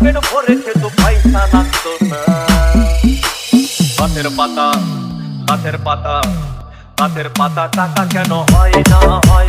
পেট ভরে খেতো পয়সা লাগতো না। গাছের পাতা গাছের পাতা গাছের পাতা টাকা কেন হয় না হয়?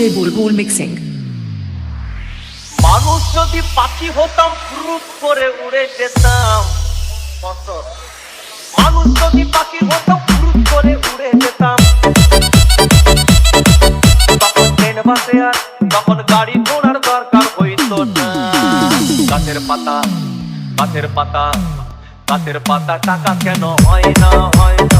DJ Bulbul Mixing. মানুষ যদি পাখি হতাম ফুরুত করে উড়ে যেতাম। মানুষ যদি পাখি হতাম ফুরুত করে উড়ে যেতাম। তখন ট্রেন, বাসে আর তখন গাড়ি ঘোড়ার দরকার হইতো না। গাছের পাতা গাছের পাতা গাছের পাতা টাকা কেন হয় না হয় না।